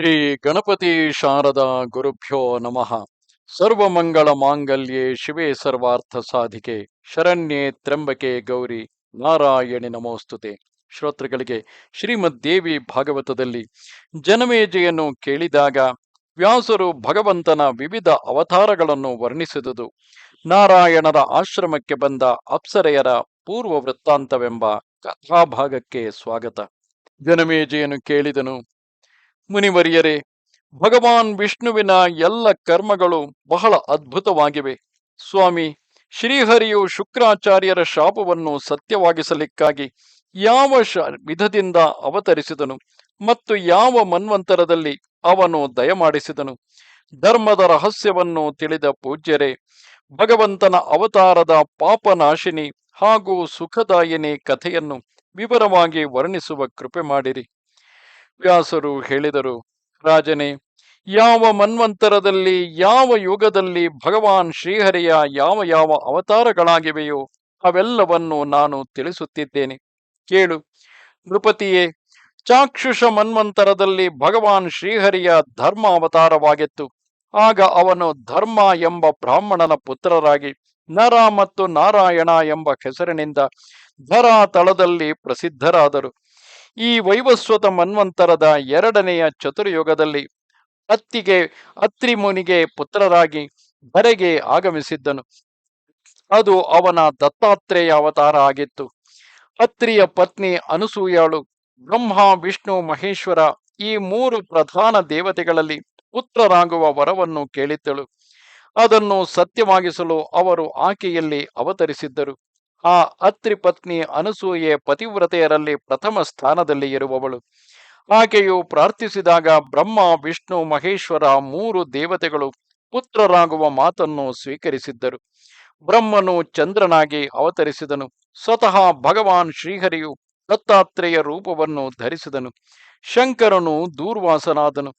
ಶ್ರೀ ಗಣಪತಿ ಶಾರದಾ ಗುರುಭ್ಯೋ ನಮಃ. ಸರ್ವಮಂಗಳ ಮಾಂಗಲ್ಯೆ ಶಿವೇ ಸರ್ವಾರ್ಥ ಸಾಧಿಕೆ ಶರಣ್ಯೆ ತ್ರಂಬಕೆ ಗೌರಿ. ನಾರಾಯಣಿ ನಮೋಸ್ತುತೆ. ಶ್ರೋತೃಗಳಿಗೆ ಶ್ರೀಮದ್ ದೇವಿ ಭಾಗವತದಲ್ಲಿ ಜನಮೇಜೆಯನ್ನು ಕೇಳಿದಾಗ ವ್ಯಾಸರು ಭಗವಂತನ ವಿವಿಧ ಅವತಾರಗಳನ್ನು ವರ್ಣಿಸಿದುದು. ನಾರಾಯಣರ ಆಶ್ರಮಕ್ಕೆ ಬಂದ ಅಪ್ಸರೆಯರ ಪೂರ್ವ ವೃತ್ತಾಂತವೆಂಬ ಕಥಾಭಾಗಕ್ಕೆ ಸ್ವಾಗತ. ಜನಮೇಜೆಯನ್ನು ಕೇಳಿದನು. ಮುನಿವರಿಯರೇ, ಭಗವಾನ್ ವಿಷ್ಣುವಿನ ಎಲ್ಲ ಕರ್ಮಗಳು ಬಹಳ ಅದ್ಭುತವಾಗಿವೆ. ಸ್ವಾಮಿ, ಶ್ರೀಹರಿಯು ಶುಕ್ರಾಚಾರ್ಯರ ಶಾಪವನ್ನು ಸತ್ಯವಾಗಿಸಲಿಕ್ಕಾಗಿ ಯಾವ ವಿಧದಿಂದ ಅವತರಿಸಿದನು ಮತ್ತು ಯಾವ ಮನ್ವಂತರದಲ್ಲಿ ಅವನು ದಯಮಾಡಿಸಿದನು? ಧರ್ಮದ ರಹಸ್ಯವನ್ನು ತಿಳಿದ ಪೂಜ್ಯರೇ, ಭಗವಂತನ ಅವತಾರದ ಪಾಪನಾಶಿನಿ ಹಾಗೂ ಸುಖದಾಯಿನಿ ಕಥೆಯನ್ನು ವಿವರವಾಗಿ ವರ್ಣಿಸುವ ಕೃಪೆ ಮಾಡಿರಿ. ವ್ಯಾಸರು ಹೇಳಿದರು, ರಾಜನೇ, ಯಾವ ಮನ್ವಂತರದಲ್ಲಿ, ಯಾವ ಯುಗದಲ್ಲಿ ಭಗವಾನ್ ಶ್ರೀಹರಿಯ ಯಾವ ಯಾವ ಅವತಾರಗಳಾಗಿವೆಯೋ ಅವೆಲ್ಲವನ್ನು ನಾನು ತಿಳಿಸುತ್ತಿದ್ದೇನೆ. ಕೇಳು. ನೃಪತಿಯೇ, ಚಾಕ್ಷುಷ ಮನ್ವಂತರದಲ್ಲಿ ಭಗವಾನ್ ಶ್ರೀಹರಿಯ ಧರ್ಮ ಅವತಾರವಾಗಿತ್ತು. ಆಗ ಅವನು ಧರ್ಮ ಎಂಬ ಬ್ರಾಹ್ಮಣನ ಪುತ್ರರಾಗಿ, ನರ ಮತ್ತು ನಾರಾಯಣ ಎಂಬ ಹೆಸರಿನಿಂದ ಧರಾತಳದಲ್ಲಿ ಪ್ರಸಿದ್ಧರಾದರು. ಈ ವೈವಸ್ವತ ಮನ್ವಂತರದ ಎರಡನೆಯ ಚತುರ್ಯುಗದಲ್ಲಿ ಅತ್ತಿಗೆ, ಅತ್ರಿ ಮುನಿಗೆ ಪುತ್ರರಾಗಿ ಬರೆಗೆ ಆಗಮಿಸಿದ್ದನು. ಅದು ಅವನ ದತ್ತಾತ್ರೇಯ ಅವತಾರ ಆಗಿತ್ತು. ಅತ್ರಿಯ ಪತ್ನಿ ಅನುಸೂಯಾಳು, ಬ್ರಹ್ಮ, ವಿಷ್ಣು, ಮಹೇಶ್ವರ ಈ ಮೂರು ಪ್ರಧಾನ ದೇವತೆಗಳಲ್ಲಿ ಪುತ್ರರಾಗುವ ವರವನ್ನು ಕೇಳಿದ್ದಳು. ಅದನ್ನು ಸತ್ಯವಾಗಿಸಲು ಅವರು ಆಕೆಯಲ್ಲಿ ಅವತರಿಸಿದ್ದರು. ಆ ಅತ್ರಿ ಪತ್ನಿ ಅನಸೂಯೆ ಪತಿವ್ರತೆಯರಲ್ಲಿ ಪ್ರಥಮ ಸ್ಥಾನದಲ್ಲಿ ಇರುವವಳು. ಆಕೆಯು ಪ್ರಾರ್ಥಿಸಿದಾಗ ಬ್ರಹ್ಮ, ವಿಷ್ಣು, ಮಹೇಶ್ವರ ಮೂರು ದೇವತೆಗಳು ಪುತ್ರರಾಗುವ ಮಾತನ್ನು ಸ್ವೀಕರಿಸಿದ್ದರು. ಬ್ರಹ್ಮನು ಚಂದ್ರನಾಗಿ ಅವತರಿಸಿದನು. ಸ್ವತಃ ಭಗವಾನ್ ಶ್ರೀಹರಿಯು ದತ್ತಾತ್ರೇಯ ರೂಪವನ್ನು ಧರಿಸಿದನು. ಶಂಕರನು ದೂರ್ವಾಸನಾದನು.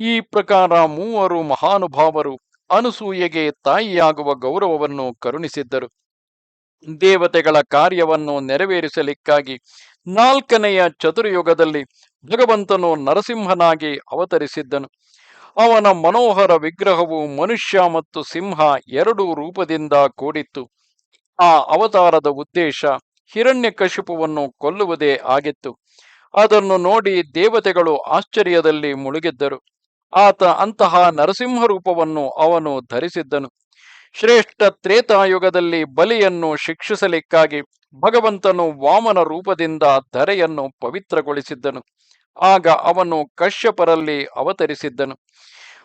ಈ ಪ್ರಕಾರ ಮೂವರು ಮಹಾನುಭಾವರು ಅನಸೂಯೆಗೆ ತಾಯಿಯಾಗುವ ಗೌರವವನ್ನು ಕರುಣಿಸಿದ್ದರು. ದೇವತೆಗಳ ಕಾರ್ಯವನ್ನು ನೆರವೇರಿಸಲಿಕ್ಕಾಗಿ ನಾಲ್ಕನೆಯ ಚತುರ್ಯುಗದಲ್ಲಿ ಭಗವಂತನು ನರಸಿಂಹನಾಗಿ ಅವತರಿಸಿದ್ದನು. ಅವನ ಮನೋಹರ ವಿಗ್ರಹವು ಮನುಷ್ಯ ಮತ್ತು ಸಿಂಹ ಎರಡೂ ರೂಪದಿಂದ ಕೂಡಿತ್ತು. ಆ ಅವತಾರದ ಉದ್ದೇಶ ಹಿರಣ್ಯಕಶಿಪುವನ್ನು ಕೊಲ್ಲುವುದೇ ಆಗಿತ್ತು. ಅದನ್ನು ನೋಡಿ ದೇವತೆಗಳು ಆಶ್ಚರ್ಯದಲ್ಲಿ ಮುಳುಗಿದ್ದರು. ಆತ ಅಂತಹ ನರಸಿಂಹ ರೂಪವನ್ನು ಅವನು ಧರಿಸಿದ್ದನು. ಶ್ರೇಷ್ಠ ತ್ರೇತಾಯುಗದಲ್ಲಿ ಬಲಿಯನ್ನು ಶಿಕ್ಷಿಸಲಿಕ್ಕಾಗಿ ಭಗವಂತನು ವಾಮನ ರೂಪದಿಂದ ಧರೆಯನ್ನು ಪವಿತ್ರಗೊಳಿಸಿದ್ದನು. ಆಗ ಅವನು ಕಶ್ಯಪರಲ್ಲಿ ಅವತರಿಸಿದ್ದನು.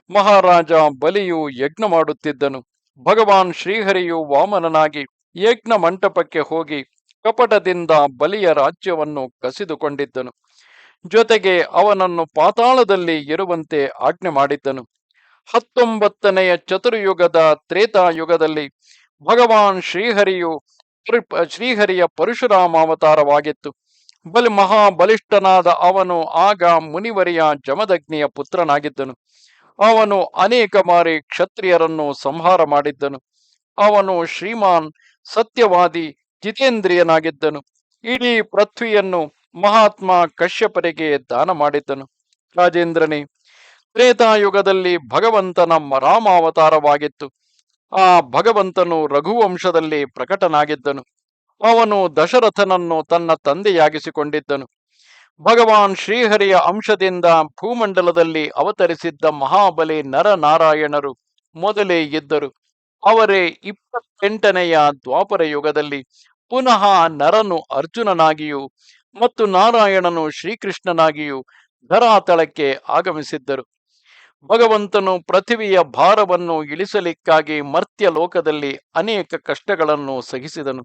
ಮಹಾರಾಜ ಬಲಿಯು ಯಜ್ಞ ಮಾಡುತ್ತಿದ್ದನು. ಭಗವಾನ್ ಶ್ರೀಹರಿಯು ವಾಮನನಾಗಿ ಯಜ್ಞ ಮಂಟಪಕ್ಕೆ ಹೋಗಿ ಕಪಟದಿಂದ ಬಲಿಯ ರಾಜ್ಯವನ್ನು ಕಸಿದುಕೊಂಡಿದ್ದನು. ಜೊತೆಗೆ ಅವನನ್ನು ಪಾತಾಳದಲ್ಲಿ ಇರುವಂತೆ ಆಜ್ಞೆ ಮಾಡಿದ್ದನು. ಹತ್ತೊಂಬತ್ತನೆಯ ಚತುರ್ಯುಗದ ತ್ರೇತಾಯುಗದಲ್ಲಿ ಭಗವಾನ್ ಶ್ರೀಹರಿಯು ಶ್ರೀಹರಿಯ ಪರಶುರಾಮ ಅವತಾರವಾಗಿತ್ತು. ಬಲಿ, ಮಹಾಬಲಿಷ್ಠನಾದ ಅವನು ಆಗ ಮುನಿವರಿಯ ಜಮದಗ್ನಿಯ ಪುತ್ರನಾಗಿದ್ದನು. ಅವನು ಅನೇಕ ಬಾರಿ ಕ್ಷತ್ರಿಯರನ್ನು ಸಂಹಾರ ಮಾಡಿದ್ದನು. ಅವನು ಶ್ರೀಮಾನ್, ಸತ್ಯವಾದಿ, ಜಿತೇಂದ್ರಿಯನಾಗಿದ್ದನು. ಇಡೀ ಪೃಥ್ವಿಯನ್ನು ಮಹಾತ್ಮ ಕಶ್ಯಪರಿಗೆ ದಾನ ಮಾಡಿದ್ದನು. ರಾಜೇಂದ್ರನೇ ತ್ರೇತಾಯುಗದಲ್ಲಿ ಭಗವಂತನ ರಾಮಾವತಾರವಾಗಿತ್ತು. ಆ ಭಗವಂತನು ರಘುವಂಶದಲ್ಲಿ ಪ್ರಕಟನಾಗಿದ್ದನು. ಅವನು ದಶರಥನನ್ನು ತನ್ನ ತಂದೆಯಾಗಿಸಿಕೊಂಡಿದ್ದನು. ಭಗವಾನ್ ಶ್ರೀಹರಿಯ ಅಂಶದಿಂದ ಭೂಮಂಡಲದಲ್ಲಿ ಅವತರಿಸಿದ್ದ ಮಹಾಬಲಿ ನರನಾರಾಯಣರು ಮೊದಲೇ ಇದ್ದರು. ಅವರೇ ಇಪ್ಪತ್ತೆಂಟನೆಯ ದ್ವಾಪರ ಯುಗದಲ್ಲಿ ಪುನಃ ನರನು ಅರ್ಜುನನಾಗಿಯೂ ಮತ್ತು ನಾರಾಯಣನು ಶ್ರೀಕೃಷ್ಣನಾಗಿಯೂ ಧರಾತಳಕ್ಕೆ ಆಗಮಿಸಿದ್ದರು. ಭಗವಂತನು ಪೃಥಿವಿಯ ಭಾರವನ್ನು ಇಳಿಸಲಿಕ್ಕಾಗಿ ಮರ್ತ್ಯ ಲೋಕದಲ್ಲಿ ಅನೇಕ ಕಷ್ಟಗಳನ್ನು ಸಹಿಸಿದನು.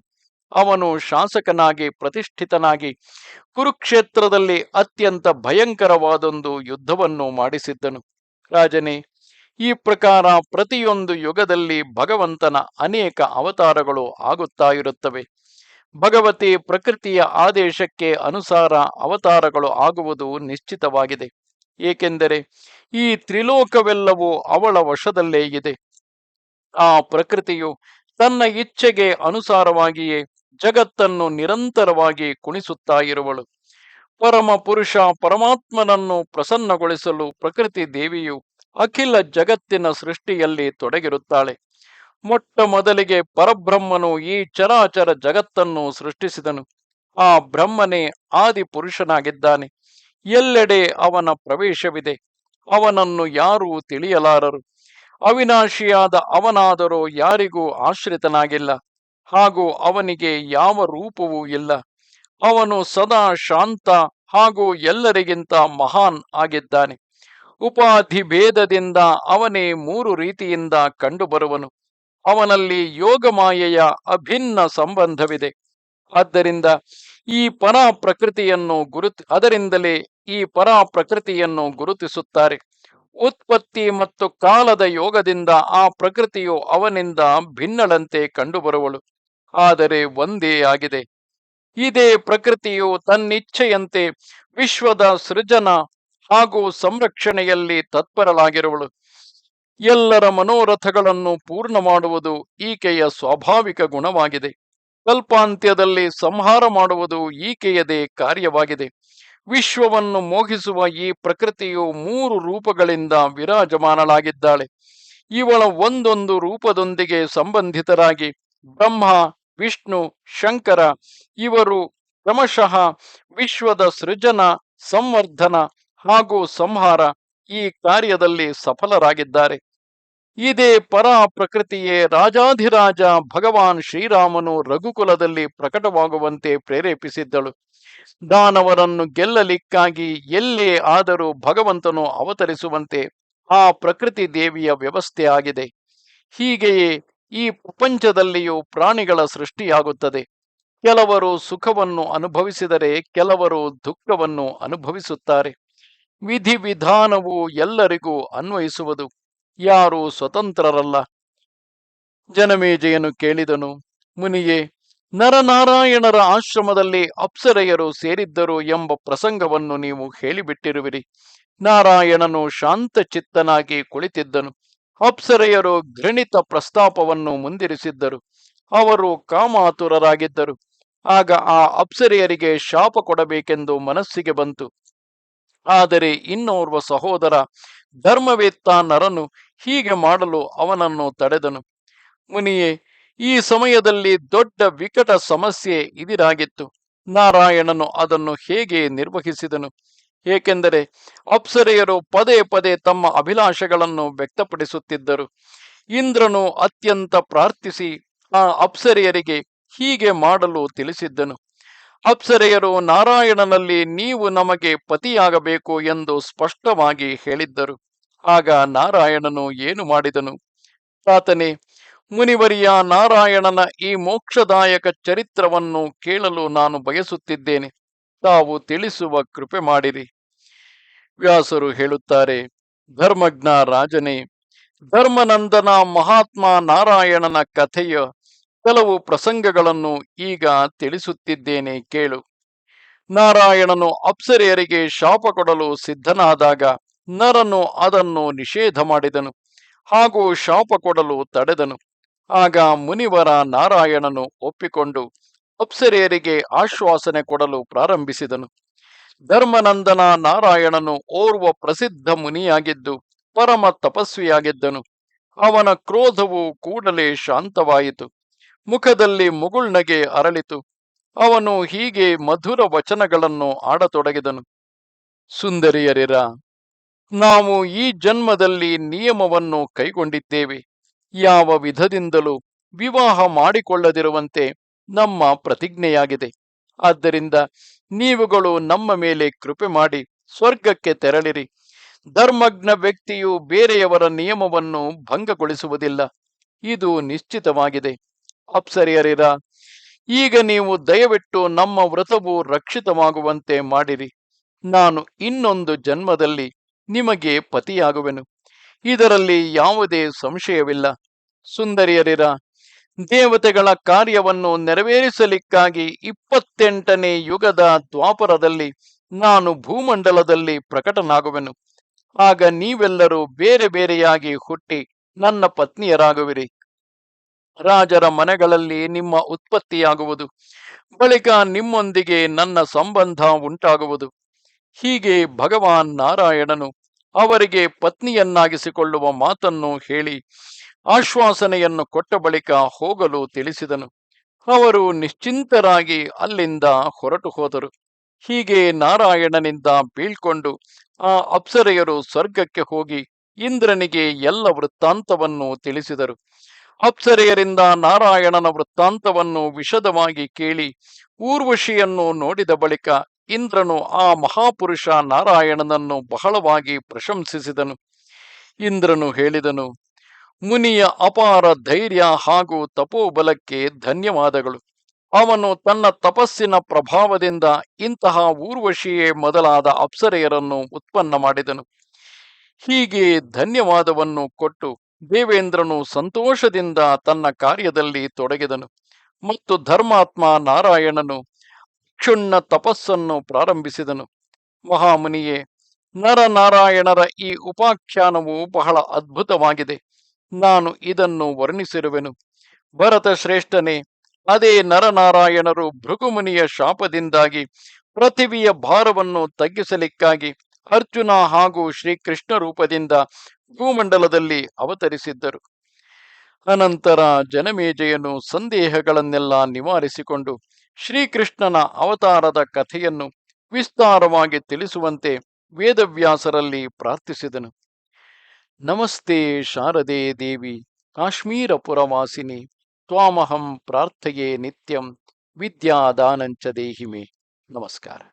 ಅವನು ಶಾಸಕನಾಗಿ, ಪ್ರತಿಷ್ಠಿತನಾಗಿ, ಕುರುಕ್ಷೇತ್ರದಲ್ಲಿ ಅತ್ಯಂತ ಭಯಂಕರವಾದೊಂದು ಯುದ್ಧವನ್ನು ಮಾಡಿಸಿದ್ದನು. ರಾಜನೇ, ಈ ಪ್ರಕಾರ ಪ್ರತಿಯೊಂದು ಯುಗದಲ್ಲಿ ಭಗವಂತನ ಅನೇಕ ಅವತಾರಗಳು ಆಗುತ್ತಾ ಇರುತ್ತವೆ. ಭಗವತಿ ಪ್ರಕೃತಿಯ ಆದೇಶಕ್ಕೆ ಅನುಸಾರ ಅವತಾರಗಳು ಆಗುವುದು ನಿಶ್ಚಿತವಾಗಿದೆ. ಏಕೆಂದರೆ ಈ ತ್ರಿಲೋಕವೆಲ್ಲವೂ ಅವಳ ವಶದಲ್ಲೇ ಇದೆ. ಆ ಪ್ರಕೃತಿಯು ತನ್ನ ಇಚ್ಛೆಗೆ ಅನುಸಾರವಾಗಿಯೇ ಜಗತ್ತನ್ನು ನಿರಂತರವಾಗಿ ಕುಣಿಸುತ್ತಾ ಇರುವಳು. ಪರಮ ಪುರುಷ ಪರಮಾತ್ಮನನ್ನು ಪ್ರಸನ್ನಗೊಳಿಸಲು ಪ್ರಕೃತಿ ದೇವಿಯು ಅಖಿಲ ಜಗತ್ತಿನ ಸೃಷ್ಟಿಯಲ್ಲಿ ತೊಡಗಿರುತ್ತಾಳೆ. ಮೊಟ್ಟ ಮೊದಲಿಗೆ ಪರಬ್ರಹ್ಮನು ಈ ಚರಾಚರ ಜಗತ್ತನ್ನು ಸೃಷ್ಟಿಸಿದನು. ಆ ಬ್ರಹ್ಮನೇ ಆದಿ ಪುರುಷನಾಗಿದ್ದಾನೆ ಎಲ್ಲೆಡೆ ಅವನ ಪ್ರವೇಶವಿದೆ. ಅವನನ್ನು ಯಾರೂ ತಿಳಿಯಲಾರರು. ಅವಿನಾಶಿಯಾದ ಅವನಾದರೂ ಯಾರಿಗೂ ಆಶ್ರಿತನಾಗಿಲ್ಲ. ಹಾಗೂ ಅವನಿಗೆ ಯಾವ ರೂಪವೂ ಇಲ್ಲ. ಅವನು ಸದಾ ಶಾಂತ ಹಾಗೂ ಎಲ್ಲರಿಗಿಂತ ಮಹಾನ್ ಆಗಿದ್ದಾನೆ. ಉಪಾಧಿ ಭೇದದಿಂದ ಅವನೇ ಮೂರು ರೀತಿಯಿಂದ ಕಂಡುಬರುವನು. ಅವನಲ್ಲಿ ಯೋಗಮಾಯೆಯ ಅಭಿನ್ನ ಸಂಬಂಧವಿದೆ. ಆದ್ದರಿಂದ ಈ ಪರ ಪ್ರಕೃತಿಯನ್ನು ಗುರುತ್, ಅದರಿಂದಲೇ ಈ ಪರ ಪ್ರಕೃತಿಯನ್ನು ಗುರುತಿಸುತ್ತಾರೆ. ಉತ್ಪತ್ತಿ ಮತ್ತು ಕಾಲದ ಯೋಗದಿಂದ ಆ ಪ್ರಕೃತಿಯು ಅವನಿಂದ ಭಿನ್ನಳಂತೆ ಕಂಡುಬರುವಳು. ಆದರೆ ಒಂದೇ ಆಗಿದೆ. ಇದೇ ಪ್ರಕೃತಿಯು ತನ್ನಿಚ್ಛೆಯಂತೆ ವಿಶ್ವದ ಸೃಜನ ಹಾಗೂ ಸಂರಕ್ಷಣೆಯಲ್ಲಿ ತತ್ಪರಳಾಗಿರುವಳು. ಎಲ್ಲರ ಮನೋರಥಗಳನ್ನು ಪೂರ್ಣ ಮಾಡುವುದು ಈಕೆಯ ಸ್ವಾಭಾವಿಕ ಗುಣವಾಗಿದೆ. ಕಲ್ಪಾಂತ್ಯದಲ್ಲಿ ಸಂಹಾರ ಮಾಡುವುದು ಈಕೆಯದೇ ಕಾರ್ಯವಾಗಿದೆ. ವಿಶ್ವವನ್ನು ಮೋಹಿಸುವ ಈ ಪ್ರಕೃತಿಯು ಮೂರು ರೂಪಗಳಿಂದ ವಿರಾಜಮಾನಳಾಗಿದ್ದಾಳೆ. ಇವಳ ಒಂದೊಂದು ರೂಪದೊಂದಿಗೆ ಸಂಬಂಧಿತರಾಗಿ ಬ್ರಹ್ಮ, ವಿಷ್ಣು, ಶಂಕರ, ಇವರು ಕ್ರಮಶಃ ವಿಶ್ವದ ಸೃಜನ, ಸಂವರ್ಧನ ಹಾಗೂ ಸಂಹಾರ ಈ ಕಾರ್ಯದಲ್ಲಿ ಸಫಲರಾಗಿದ್ದಾರೆ. ಇದೇ ಪರ ಪ್ರಕೃತಿಯೇ ರಾಜಾಧಿರಾಜ ಭಗವಾನ್ ಶ್ರೀರಾಮನು ರಘುಕುಲದಲ್ಲಿ ಪ್ರಕಟವಾಗುವಂತೆ ಪ್ರೇರೇಪಿಸಿದ್ದಳು. ದಾನವರನ್ನು ಗೆಲ್ಲಲಿಕ್ಕಾಗಿ ಎಲ್ಲೇ ಆದರೂ ಭಗವಂತನು ಅವತರಿಸುವಂತೆ ಆ ಪ್ರಕೃತಿ ದೇವಿಯ ವ್ಯವಸ್ಥೆ ಆಗಿದೆ. ಹೀಗೆಯೇ ಈ ಪ್ರಪಂಚದಲ್ಲಿಯೂ ಪ್ರಾಣಿಗಳ ಸೃಷ್ಟಿಯಾಗುತ್ತದೆ. ಕೆಲವರು ಸುಖವನ್ನು ಅನುಭವಿಸಿದರೆ ಕೆಲವರು ದುಃಖವನ್ನು ಅನುಭವಿಸುತ್ತಾರೆ. ವಿಧಿ ವಿಧಾನವು ಎಲ್ಲರಿಗೂ ಅನ್ವಯಿಸುವುದು. ಯಾರು ಸ್ವತಂತ್ರರಲ್ಲ. ಜನಮೇಜೆಯನ್ನು ಕೇಳಿದನು, ಮುನಿಯೇ ನರನಾರಾಯಣರ ಆಶ್ರಮದಲ್ಲಿ ಅಪ್ಸರೆಯರು ಸೇರಿದ್ದರು ಎಂಬ ಪ್ರಸಂಗವನ್ನು ನೀವು ಹೇಳಿಬಿಟ್ಟಿರುವಿರಿ. ನಾರಾಯಣನು ಶಾಂತಚಿತ್ತನಾಗಿ ಕುಳಿತಿದ್ದನು. ಅಪ್ಸರೆಯರು ಘೃಣಿತ ಪ್ರಸ್ತಾಪವನ್ನು ಮುಂದಿರಿಸಿದ್ದರು. ಅವರು ಕಾಮಾತುರರಾಗಿದ್ದರು. ಆಗ ಆ ಅಪ್ಸರೆಯರಿಗೆ ಶಾಪ ಕೊಡಬೇಕೆಂದು ಮನಸ್ಸಿಗೆ ಬಂತು. ಆದರೆ ಇನ್ನೋರ್ವ ಸಹೋದರ ಧರ್ಮವೇತ್ತ ನರನು ಹೀಗೆ ಮಾಡಲು ಅವನನ್ನು ತಡೆದನು. ಮುನಿಯೇ ಈ ಸಮಯದಲ್ಲಿ ದೊಡ್ಡ ವಿಕಟ ಸಮಸ್ಯೆ ಇದಿರಾಗಿತ್ತು ನಾರಾಯಣನು ಅದನ್ನು ಹೇಗೆ ನಿರ್ವಹಿಸಿದನು? ಏಕೆಂದರೆ ಅಪ್ಸರೆಯರು ಪದೇ ಪದೇ ತಮ್ಮ ಅಭಿಲಾಷೆಗಳನ್ನು ವ್ಯಕ್ತಪಡಿಸುತ್ತಿದ್ದರು. ಇಂದ್ರನು ಅತ್ಯಂತ ಪ್ರಾರ್ಥಿಸಿ ಆ ಅಪ್ಸರೆಯರಿಗೆ ಹೀಗೆ ಮಾಡಲು ತಿಳಿಸಿದ್ದನು. ಅಪ್ಸರೆಯರು, ನಾರಾಯಣನಲ್ಲಿ ನೀವು ನಮಗೆ ಪತಿಯಾಗಬೇಕು ಎಂದು ಸ್ಪಷ್ಟವಾಗಿ ಹೇಳಿದ್ದರು. ಆಗ ನಾರಾಯಣನು ಏನು ಮಾಡಿದನು? ಆತನೇ ಮುನಿವರಿಯ ನಾರಾಯಣನ ಈ ಮೋಕ್ಷದಾಯಕ ಚರಿತ್ರವನ್ನು ಕೇಳಲು ನಾನು ಬಯಸುತ್ತಿದ್ದೇನೆ. ತಾವು ತಿಳಿಸುವ ಕೃಪೆ ಮಾಡಿರಿ. ವ್ಯಾಸರು ಹೇಳುತ್ತಾರೆ, ಧರ್ಮಜ್ಞ ರಾಜನೇ, ಧರ್ಮನಂದನ ಮಹಾತ್ಮ ನಾರಾಯಣನ ಕಥೆಯ ಕೆಲವು ಪ್ರಸಂಗಗಳನ್ನು ಈಗ ತಿಳಿಸುತ್ತಿದ್ದೇನೆ ಕೇಳು. ನಾರಾಯಣನು ಅಪ್ಸರೆಯರಿಗೆ ಶಾಪ ಕೊಡಲು ಸಿದ್ಧನಾದಾಗ ನರನು ಅದನ್ನು ನಿಷೇಧ ಮಾಡಿದನು. ಹಾಗೂ ಶಾಪ ಕೊಡಲು ತಡೆದನು. ಆಗ ಮುನಿವರ ನಾರಾಯಣನು ಒಪ್ಪಿಕೊಂಡು ಅಪ್ಸರೆಯರಿಗೆ ಆಶ್ವಾಸನೆ ಕೊಡಲು ಪ್ರಾರಂಭಿಸಿದನು. ಧರ್ಮನಂದನ ನಾರಾಯಣನು ಓರ್ವ ಪ್ರಸಿದ್ಧ ಮುನಿಯಾಗಿದ್ದು ಪರಮ ತಪಸ್ವಿಯಾಗಿದ್ದನು. ಅವನ ಕ್ರೋಧವು ಕೂಡಲೇ ಶಾಂತವಾಯಿತು. ಮುಖದಲ್ಲಿ ಮುಗುಳ್ನಗೆ ಅರಳಿತು. ಅವನು ಹೀಗೆ ಮಧುರ ವಚನಗಳನ್ನು ಆಡತೊಡಗಿದನು. ಸುಂದರಿಯರಿರ, ನಾವು ಈ ಜನ್ಮದಲ್ಲಿ ನಿಯಮವನ್ನು ಕೈಗೊಂಡಿದ್ದೇವೆ. ಯಾವ ವಿಧದಿಂದಲೂ ವಿವಾಹ ಮಾಡಿಕೊಳ್ಳದಿರುವಂತೆ ನಮ್ಮ ಪ್ರತಿಜ್ಞೆಯಾಗಿದೆ. ಆದ್ದರಿಂದ ನೀವುಗಳು ನಮ್ಮ ಮೇಲೆ ಕೃಪೆ ಮಾಡಿ ಸ್ವರ್ಗಕ್ಕೆ ತೆರಳಿರಿ. ಧರ್ಮಜ್ಞ ವ್ಯಕ್ತಿಯು ಬೇರೆಯವರ ನಿಯಮವನ್ನು ಭಂಗಗೊಳಿಸುವುದಿಲ್ಲ. ಇದು ನಿಶ್ಚಿತವಾಗಿದೆ. ಅಪ್ಸರಿಯರಿರ, ಈಗ ನೀವು ದಯವಿಟ್ಟು ನಮ್ಮ ವ್ರತವು ರಕ್ಷಿತವಾಗುವಂತೆ ಮಾಡಿರಿ. ನಾನು ಇನ್ನೊಂದು ಜನ್ಮದಲ್ಲಿ ನಿಮಗೆ ಪತಿಯಾಗುವೆನು. ಇದರಲ್ಲಿ ಯಾವುದೇ ಸಂಶಯವಿಲ್ಲ. ಸುಂದರಿಯರಿರ, ದೇವತೆಗಳ ಕಾರ್ಯವನ್ನು ನೆರವೇರಿಸಲಿಕ್ಕಾಗಿ ಇಪ್ಪತ್ತೆಂಟನೇ ಯುಗದ ದ್ವಾಪರದಲ್ಲಿ ನಾನು ಭೂಮಂಡಲದಲ್ಲಿ ಪ್ರಕಟನಾಗುವೆನು. ಆಗ ನೀವೆಲ್ಲರೂ ಬೇರೆ ಬೇರೆಯಾಗಿ ಹುಟ್ಟಿ ನನ್ನ ಪತ್ನಿಯರಾಗುವಿರಿ. ರಾಜರ ಮನೆಗಳಲ್ಲಿ ನಿಮ್ಮ ಉತ್ಪತ್ತಿಯಾಗುವುದು. ಬಳಿಕ ನಿಮ್ಮೊಂದಿಗೆ ನನ್ನ ಸಂಬಂಧ ಉಂಟಾಗುವುದು. ಹೀಗೆ ಭಗವಾನ್ ನಾರಾಯಣನು ಅವರಿಗೆ ಪತ್ನಿಯನ್ನಾಗಿಸಿಕೊಳ್ಳುವ ಮಾತನ್ನು ಹೇಳಿ ಆಶ್ವಾಸನೆಯನ್ನು ಕೊಟ್ಟ ಬಳಿಕ ಹೋಗಲು ತಿಳಿಸಿದನು. ಅವರು ನಿಶ್ಚಿಂತರಾಗಿ ಅಲ್ಲಿಂದ ಹೊರಟು ಹೋದರು. ಹೀಗೆ ನಾರಾಯಣನಿಂದ ಬೀಳ್ಕೊಂಡು ಆ ಅಪ್ಸರೆಯರು ಸ್ವರ್ಗಕ್ಕೆ ಹೋಗಿ ಇಂದ್ರನಿಗೆ ಎಲ್ಲ ವೃತ್ತಾಂತವನ್ನು ತಿಳಿಸಿದರು. ಅಪ್ಸರೆಯರಿಂದ ನಾರಾಯಣನ ವೃತ್ತಾಂತವನ್ನು ವಿಷದವಾಗಿ ಕೇಳಿ ಊರ್ವಶಿಯನ್ನು ನೋಡಿದ ಬಳಿಕ ಇಂದ್ರನು ಆ ಮಹಾಪುರುಷ ನಾರಾಯಣನನ್ನು ಬಹಳವಾಗಿ ಪ್ರಶಂಸಿಸಿದನು. ಇಂದ್ರನು ಹೇಳಿದನು, ಮುನಿಯ ಅಪಾರ ಧೈರ್ಯ ಹಾಗೂ ತಪೋಬಲಕ್ಕೆ ಧನ್ಯವಾದಗಳು. ಅವನು ತನ್ನ ತಪಸ್ಸಿನ ಪ್ರಭಾವದಿಂದ ಇಂತಹ ಊರ್ವಶಿಯೇ ಮೊದಲಾದ ಅಪ್ಸರೆಯರನ್ನು ಉತ್ಪನ್ನ ಮಾಡಿದನು. ಹೀಗೆ ಧನ್ಯವಾದವನ್ನು ಕೊಟ್ಟು ದೇವೇಂದ್ರನು ಸಂತೋಷದಿಂದ ತನ್ನ ಕಾರ್ಯದಲ್ಲಿ ತೊಡಗಿದನು. ಮತ್ತು ಧರ್ಮಾತ್ಮ ನಾರಾಯಣನು ಕ್ಷುಣ್ಣ ತಪಸ್ಸನ್ನು ಪ್ರಾರಂಭಿಸಿದನು. ಮಹಾಮುನಿಯೇ, ನರನಾರಾಯಣರ ಈ ಉಪಾಖ್ಯಾನವು ಬಹಳ ಅದ್ಭುತವಾಗಿದೆ. ನಾನು ಇದನ್ನು ವರ್ಣಿಸಿರುವೆನು. ಭರತ ಶ್ರೇಷ್ಠನೇ ಅದೇ ನರನಾರಾಯಣರು ಭೃಗುಮುನಿಯ ಶಾಪದಿಂದಾಗಿ ಪೃಥಿವಿಯ ಭಾರವನ್ನು ತಗ್ಗಿಸಲಿಕ್ಕಾಗಿ ಅರ್ಜುನ ಹಾಗೂ ಶ್ರೀಕೃಷ್ಣ ರೂಪದಿಂದ ಭೂಮಂಡಲದಲ್ಲಿ ಅವತರಿಸಿದ್ದರು. ಅನಂತರ ಜನಮೇಜಯನು ಸಂದೇಹಗಳನ್ನೆಲ್ಲ ನಿವಾರಿಸಿಕೊಂಡು ಶ್ರೀಕೃಷ್ಣನ ಅವತಾರದ ಕಥೆಯನ್ನು ವಿಸ್ತಾರವಾಗಿ ತಿಳಿಸುವಂತೆ ವೇದವ್ಯಾಸರಲ್ಲಿ ಪ್ರಾರ್ಥಿಸಿದನು. ನಮಸ್ತೆ ಶಾರದೆ ದೇವಿ ಕಾಶ್ಮೀರ ಪುರವಾಸಿನಿ ತ್ವಾಮಹಂ ಪ್ರಾರ್ಥೆಯೇ ನಿತ್ಯಂ ವಿದ್ಯಾದಾನಂಚ ದೇಹಿಮೆ. ನಮಸ್ಕಾರ.